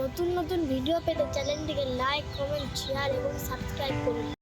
নতুন নতুন ভিডিও পেতে চ্যানেলটিকে লাইক কমেন্ট শেয়ার এবং সাবস্ক্রাইব করুন।